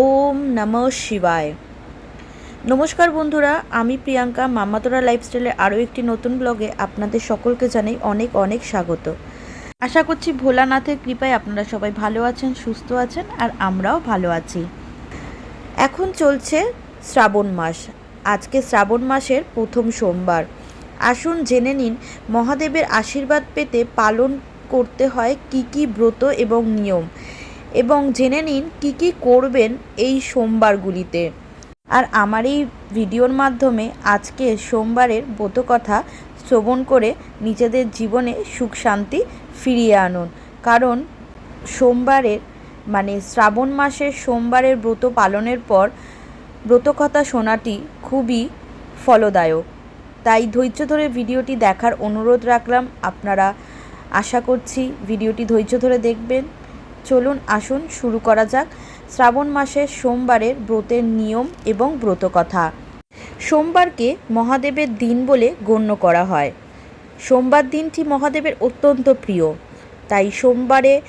ওম নম শিবায়। নমস্কার বন্ধুরা, আমি প্রিয়াঙ্কা মামাতোরা লাইফস্টাইলের আরও একটি নতুন ব্লগে আপনাদের সকলকে জানাই অনেক অনেক স্বাগত। আশা করছি ভোলানাথের কৃপায় আপনারা সবাই ভালো আছেন, সুস্থ আছেন আর আমরাও ভালো আছি। এখন চলছে শ্রাবণ মাস। আজকে শ্রাবণ মাসের প্রথম সোমবার। আসুন জেনে নিন, মহাদেবের আশীর্বাদ পেতে পালন করতে হয় কি কি ব্রত এবং নিয়ম। এবং জেনে নিন কি কি করবেন এই সোমবারগুলিতে। আর আমার এই ভিডিওর মাধ্যমে আজকে সোমবারের ব্রতকথা শ্রবণ করে নিজেদের জীবনে সুখ শান্তি ফিরিয়ে আনুন। কারণ সোমবারের মানে শ্রাবণ মাসের সোমবারের ব্রত পালনের পর ব্রতকথা শোনাটি খুবই ফলদায়ক। তাই ধৈর্য ধরে ভিডিওটি দেখার অনুরোধ রাখলাম। আপনারা আশা করছি ভিডিওটি ধৈর্য ধরে দেখবেন। চলুন, আসুন, শুরু করা যাক। শ্রাবণ মাসের সোমবারের ব্রতের নিয়ম এবং ব্রতকথা। সোমবারকে মহাদেবের দিন বলে গণ্য করা হয়। সোমবার দিনটি মহাদেবের অত্যন্ত প্রিয়। তাই সোমবারে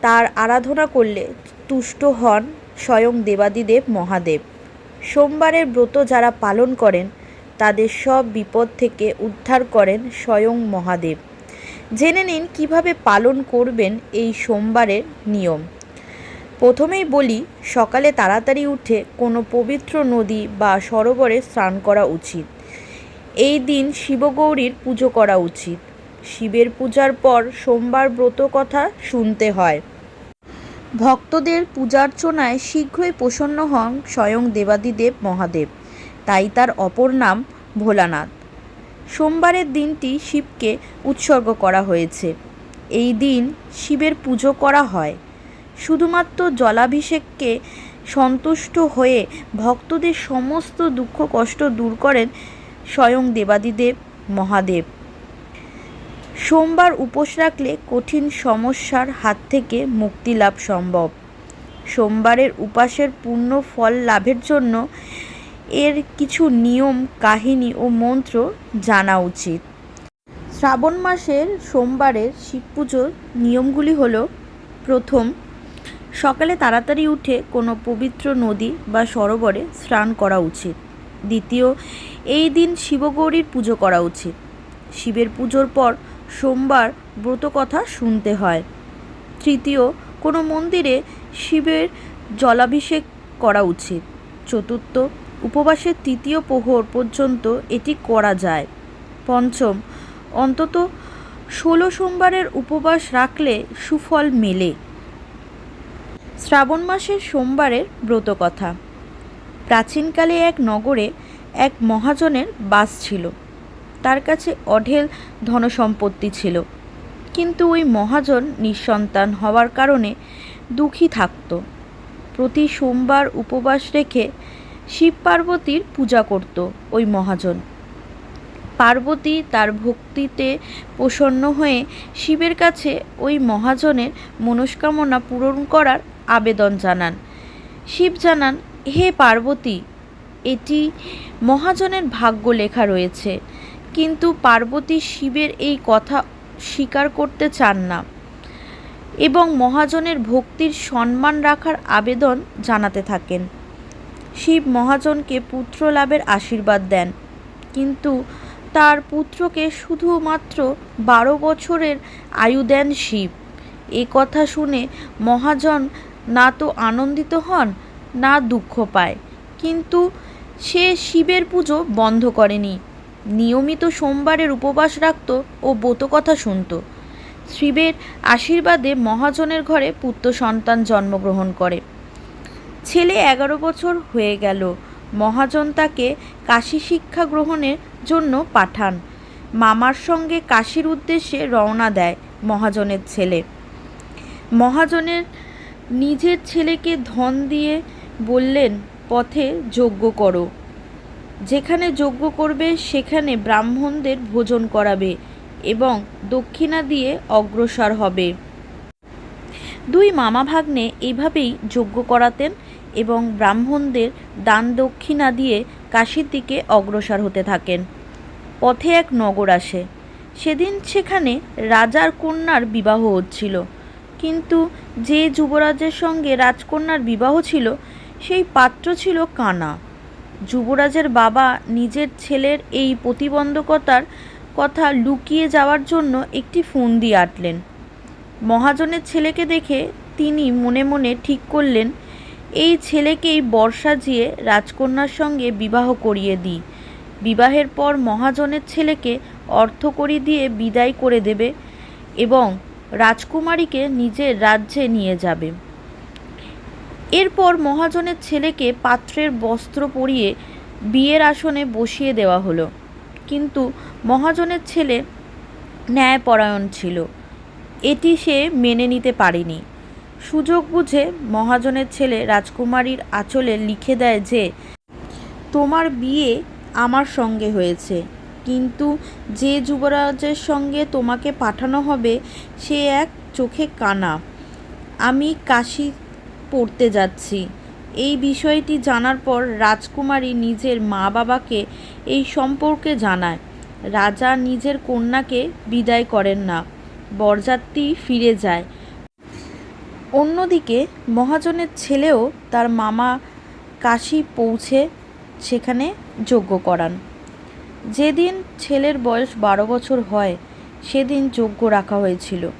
তার আরাধনা করলে তুষ্ট হন স্বয়ং দেবাদিদেব মহাদেব। সোমবারের ব্রত যারা পালন করেন, তাদের সব বিপদ থেকে উদ্ধার করেন স্বয়ং মহাদেব। জেনে নিন কীভাবে পালন করবেন এই সোমবারের নিয়ম। প্রথমেই বলি, সকালে তাড়াতাড়ি উঠে কোনো পবিত্র নদী বা সরোবরে স্নান করা উচিত। এই দিন শিবগৌরীর পুজো করা উচিত। শিবের পূজার পর সোমবার ব্রত কথা শুনতে হয়। ভক্তদের পূজার্চনায় শীঘ্রই প্রসন্ন হন স্বয়ং দেবাদিদেব মহাদেব। তাই তার অপর নাম ভোলানাথ। সোমবারের দিনটি শিবকে উৎসর্গ করা হয়েছে। এই দিন শিবের পুজো করা হয়। শুধুমাত্র জলাভিষেককে সন্তুষ্ট হয়ে ভক্তদের সমস্ত দুঃখ কষ্ট দূর করেন স্বয়ং দেবাদিদেব মহাদেব। সোমবার উপোস রাখলে কঠিন সমস্যার হাত থেকে মুক্তি লাভ সম্ভব। সোমবারের উপাসের পূর্ণ ফল লাভের জন্য এর কিছু নিয়ম, কাহিনী ও মন্ত্র জানা উচিত। শ্রাবণ মাসের সোমবারের শিব পুজোর নিয়মগুলি হলো, প্রথম, সকালে তাড়াতাড়ি উঠে কোনো পবিত্র নদী বা সরোবরে স্নান করা উচিত। দ্বিতীয়, এই দিন শিবগৌরীর পুজো করা উচিত। শিবের পুজোর পর সোমবার ব্রত কথা শুনতে হয়। তৃতীয়, কোনো মন্দিরে শিবের জলাভিষেক করা উচিত। চতুর্থ উপবাসের তৃতীয় প্রহর পর্যন্ত এটি করা যায়। পঞ্চম, অন্তত ষোলো সোমবারের উপবাস রাখলে সুফল মেলে। শ্রাবণ মাসের সোমবারের ব্রতকথা প্রাচীনকালে এক নগরে এক মহাজনের বাস ছিল। তার কাছে অঢেল ধনসম্পত্তি ছিল। কিন্তু ওই মহাজন নিঃসন্তান হওয়ার কারণে দুঃখী থাকত। প্রতি সোমবার উপবাস রেখে শিব পার্বতীর পূজা করত ওই মহাজন। পার্বতী তার ভক্তিতে প্রসন্ন হয়ে শিবের কাছে ওই মহাজনের মনস্কামনা পূরণ করার আবেদন জানান। শিব জানান, হে পার্বতী, এটি মহাজনের ভাগ্য লেখা রয়েছে, কিন্তু পার্বতী শিবের এই কথা স্বীকার করতে চান না এবং মহাজনের ভক্তির সম্মান রাখার আবেদন জানাতে থাকেন। শিব মহাজনকে পুত্র লাভের আশীর্বাদ দেন। কিন্তু তার পুত্রকে শুধুমাত্র বারো বছরের আয়ু দেন শিব। এ কথা শুনে মহাজন না তো আনন্দিত হন, না দুঃখ পায়। কিন্তু সে শিবের পুজো বন্ধ করেনি। নিয়মিত সোমবারের উপবাস রাখত ও কথা শুনত। শিবের আশীর্বাদে মহাজনের ঘরে পুত্র সন্তান জন্মগ্রহণ করে। ছেলে এগারো বছর হয়ে গেল। মহাজন তাকে কাশী শিক্ষা গ্রহণের জন্য পাঠান। মামার সঙ্গে কাশীর উদ্দেশ্যে রওনা দেয় মহাজনের ছেলে। মহাজনের নিজের ছেলেকে ধন দিয়ে বললেন, পথে যজ্ঞ করো। যেখানে যজ্ঞ করবে, সেখানে ব্রাহ্মণদের ভোজন করাবে এবং দক্ষিণা দিয়ে অগ্রসর হবে। দুই মামা ভাগ্নে এইভাবেই যজ্ঞ করাতেন এবং ব্রাহ্মণদের দান দক্ষিণা দিয়ে কাশির দিকে অগ্রসর হতে থাকেন। পথে এক নগর আসে। সেদিন সেখানে রাজার কন্যার বিবাহ হচ্ছিল। কিন্তু যে যুবরাজের সঙ্গে রাজকন্যার বিবাহ ছিল, সেই পাত্র ছিল কানা। যুবরাজের বাবা নিজের ছেলের এই প্রতিবন্ধকতার কথা লুকিয়ে যাওয়ার জন্য একটি ফোন দিয়ে আটলেন। মহাজনের ছেলেকে দেখে তিনি মনে মনে ঠিক করলেন এই ছেলেকেই বর্ষা জিয়ে রাজকন্যার সঙ্গে বিবাহ করিয়ে দিই। বিবাহের পর মহাজনের ছেলেকে অর্থ করি দিয়ে বিদায় করে দেবে এবং রাজকুমারীকে নিজের রাজ্যে নিয়ে যাবে। এরপর মহাজনের ছেলেকে পাত্রের বস্ত্র পরিয়ে বিয়ের আসনে বসিয়ে দেওয়া হলো। কিন্তু মহাজনের ছেলে ন্যায়পরায়ণ ছিল। এটি সে মেনে নিতে পারেনি। সুযোগ বুঝে মহাজনের ছেলে রাজকুমারীর আঁচলে লিখে দেয় যে, তোমার বিয়ে আমার সঙ্গে হয়েছে, কিন্তু যে যুবরাজের সঙ্গে তোমাকে পাঠানো হবে, সে এক চোখে কানা। আমি কাশি পড়তে যাচ্ছি। এই বিষয়টি জানার পর রাজকুমারী নিজের মা বাবাকে এই সম্পর্কে জানায়। রাজা নিজের কন্যাকে বিদায় করেন না। বরযাত্রী ফিরে যায়। অন্যদিকে মহাজনের ছেলেও তার মামা কাশি পৌঁছে সেখানে যজ্ঞ করান। যেদিন ছেলের বয়স বারো বছর হয়, সেদিন যজ্ঞ রাখা হয়েছিল।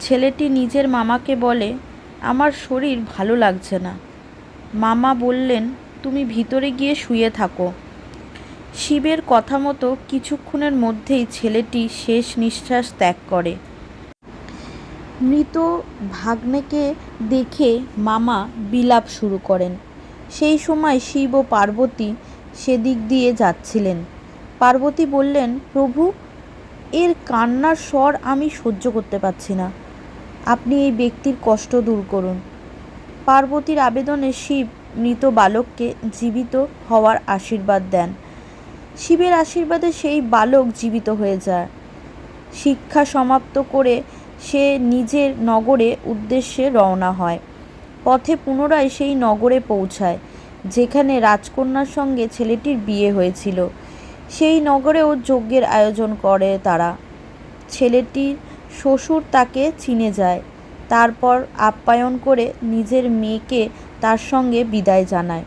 ছেলেটি নিজের মামাকে বলে, আমার শরীর ভালো লাগছে না। মামা বললেন, তুমি ভিতরে গিয়ে শুয়ে থাকো। শিবের কথা মতো কিছুক্ষণের মধ্যেই ছেলেটি শেষ নিঃশ্বাস ত্যাগ করে। মৃত ভাগ্নেকে দেখে মামা বিলাপ শুরু করেন। সেই সময় শিব ও পার্বতী সেদিক দিয়ে যাচ্ছিলেন। পার্বতী বললেন, প্রভু, এর কান্নার স্বর আমি সহ্য করতে পারছি না। আপনি এই ব্যক্তির কষ্ট দূর করুন পার্বতীর আবেদনে শিব মৃত বালককে জীবিত হওয়ার আশীর্বাদ দেন। শিবের আশীর্বাদে সেই বালক জীবিত হয়ে যায়। শিক্ষা সমাপ্ত করে সে নিজের নগরে উদ্দেশ্যে রওনা হয়। পথে পুনরায় সেই নগরে পৌঁছায়, যেখানে রাজকন্যার সঙ্গে ছেলেটির বিয়ে হয়েছিল। সেই নগরেও যজ্ঞের আয়োজন করে তারা। ছেলেটির শ্বশুর তাকে চিনে যায়, তারপর আপ্যায়ন করে নিজের মেয়েকে তার সঙ্গে বিদায় জানায়।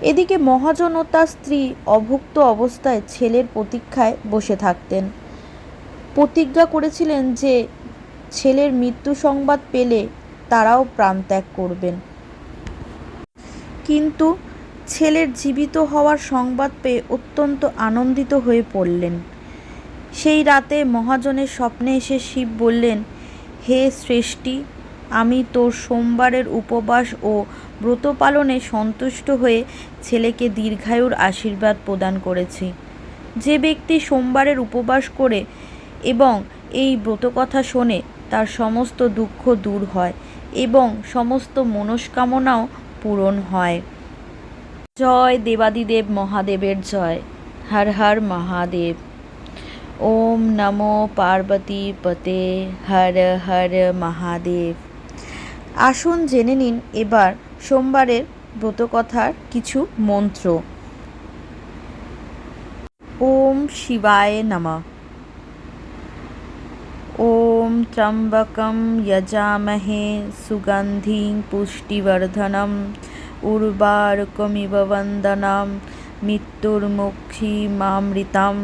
এদিকে মহাজন ও তার স্ত্রী অভুক্ত অবস্থায় ছেলের প্রতীক্ষায় বসে থাকতেন। প্রতিজ্ঞা করেছিলেন যে ছেলের মৃত্যু সংবাদ পেলে তারাও প্রাণত্যাগ করবেন। কিন্তু ছেলের জীবিত হওয়ার সংবাদ পেয়ে অত্যন্ত আনন্দিত হয়ে পড়লেন। সেই রাতে মহাজনের স্বপ্নে এসে শিব বললেন, হে সৃষ্টি, আমি তোর সোমবারের উপবাস ও ব্রত পালনে সন্তুষ্ট হয়ে ছেলেকে দীর্ঘায়ুর আশীর্বাদ প্রদান করেছি। যে ব্যক্তি সোমবারের উপবাস করে এবং এই ব্রতকথা শোনে তার সমস্ত দুঃখ দূর হয় এবং সমস্ত মনস্কামনাও পূরণ হয়। জয় দেবাদিদেব মহাদেবের জয়। হর হর মহাদেব। ওম নমো পার্বতী পতে হর হর মহাদেব। আসুন জেনে নিন এবার সোমবারের ব্রতকথার কিছু মন্ত্র। ওম শিবায় নমঃ। त्र्यम्बकं यजामहे सुगन्धिं पुष्टिवर्धनम् उर्वारुकमिव वन्दनं মৃত্যুর্মুক্ষীমামৃতাম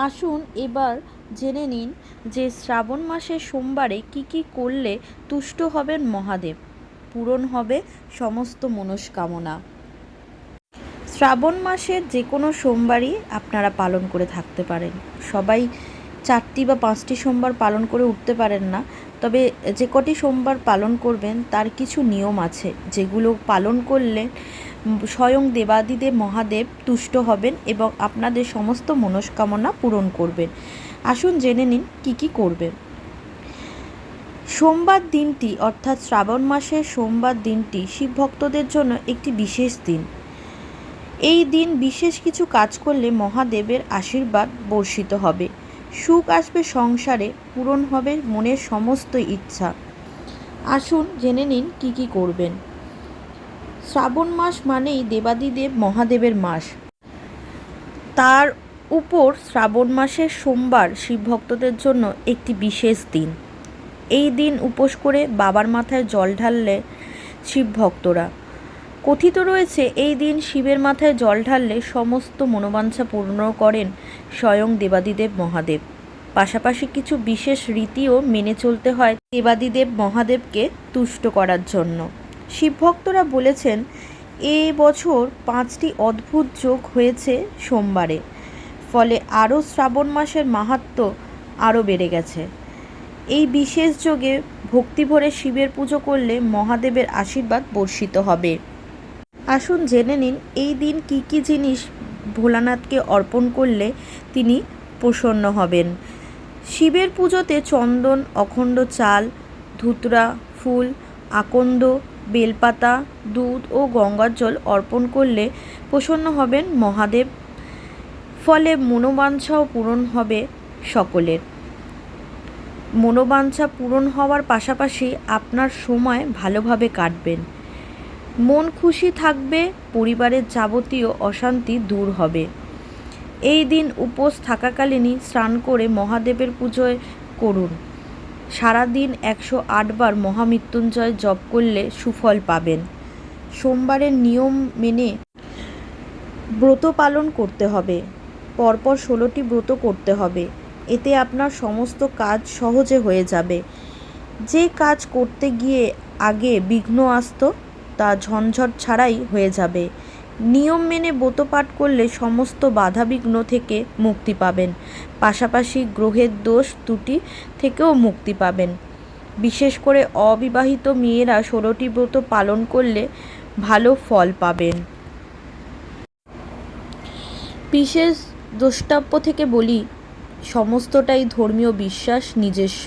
আসুন এবার জেনে নিন যে শ্রাবণ মাসের সোমবারে কি কি করলে তুষ্ট হবেন মহাদেব পূরণ হবে সমস্ত মনস্কামনা শ্রাবণ মাসের যে কোনো সোমবারই আপনারা পালন করে থাকতে পারেন সবাই চারটি বা পাঁচটি সোমবার পালন করে উঠতে পারেন না। তবে যে কটি সোমবার পালন করবেন, তার কিছু নিয়ম আছে, যেগুলো পালন করলে স্বয়ং দেবাদিদেব মহাদেব তুষ্ট হবেন এবং আপনাদের সমস্ত মনস্কামনা পূরণ করবেন। আসুন জেনে নিন কি কি করবেন। সোমবার দিনটি, অর্থাৎ শ্রাবণ মাসের সোমবার দিনটি শিব ভক্তদের জন্য একটি বিশেষ দিন। এই দিন বিশেষ কিছু কাজ করলে মহাদেবের আশীর্বাদ বর্ষিত হবে। সুখ আসবে সংসারে, পূরণ হবে মনের সমস্ত ইচ্ছা। আসুন জেনে নিন কি কি করবেন। শ্রাবণ মাস মানেই দেবাদিদেব মহাদেবের মাস। তার উপর শ্রাবণ মাসের সোমবার শিব ভক্তদের জন্য একটি বিশেষ দিন। এই দিন উপোস করে বাবার মাথায় জল ঢাললে শিব ভক্তরা। কথিত রয়েছে, এই দিন শিবের মাথায় জল ঢাললে সমস্ত মনোবাঞ্ছা পূর্ণ করেন স্বয়ং দেবাদিদেব মহাদেব। পাশাপাশি কিছু বিশেষ রীতিও মেনে চলতে হয় দেবাদিদেব মহাদেবকে তুষ্ট করার জন্য। শিবভক্তরা বলেছেন, এ বছর পাঁচটি অদ্ভুত যোগ হয়েছে সোমবারে। ফলে আরও শ্রাবণ মাসের মাহাত্ম্য আরও বেড়ে গেছে। এই বিশেষ যোগে ভক্তি ভরে শিবের পুজো করলে মহাদেবের আশীর্বাদ বর্ষিত হবে। আসুন জেনে নিন, এই দিন কি কি জিনিস ভোলানাথকে অর্পণ করলে তিনি প্রসন্ন হবেন? শিবের পুজোতে চন্দন, অখণ্ড চাল, ধুতরা, ফুল, আকন্দ, বেলপাতা, দুধ ও গঙ্গার জল অর্পণ করলে প্রসন্ন হবেন মহাদেব। ফলে মনোবাঞ্ছাও পূরণ হবে সকলের। মনোবাঞ্ছা পূরণ হওয়ার পাশাপাশি আপনার সময় ভালোভাবে কাটবেন। মন খুশি থাকবে, পরিবারের যাবতীয় অশান্তি দূর হবে। এই দিন উপোস থাকাকালীনই স্নান করে মহাদেবের পুজোয় করুন। সারাদিন একশো আটবার মহামৃত্যুঞ্জয় জপ করলে সুফল পাবেন। সোমবারের নিয়ম মেনে ব্রত পালন করতে হবে। পরপর ষোলোটি ব্রত করতে হবে। এতে আপনার সমস্ত কাজ সহজে হয়ে যাবে। যে কাজ করতে গিয়ে আগে বিঘ্ন আসতো তা ঝঞ্ঝট ছাড়াই হয়ে যাবে। নিয়ম মেনে ব্রত পাঠ করলে সমস্ত বাধা বিঘ্ন থেকে মুক্তি পাবেন। পাশাপাশি গ্রহের দোষ ত্রুটি থেকেও মুক্তি পাবেন। বিশেষ করে অবিবাহিত মেয়েরা ষোলোটি ব্রত পালন করলে ভালো ফল পাবেন। বিশেষ দ্রষ্টাব্য থেকে বলি, সমস্তটাই ধর্মীয় বিশ্বাস নিজস্ব।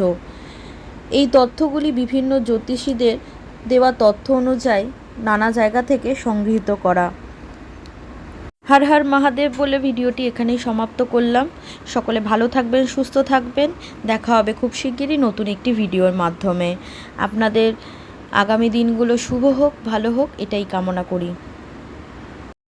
এই তথ্যগুলি বিভিন্ন জ্যোতিষীদের তথ্য অনুযায়ী নানা জায়গা থেকে সংগৃহীত করা। হর হর মহাদেব বলে ভিডিওটি এখানেই সমাপ্ত করলাম। সকলে ভালো থাকবেন, সুস্থ থাকবেন। দেখা হবে খুব শিগগিরই নতুন একটি ভিডিওর মাধ্যমে। আপনাদের আগামী দিনগুলো শুভ হোক, ভালো হোক, এটাই কামনা করি।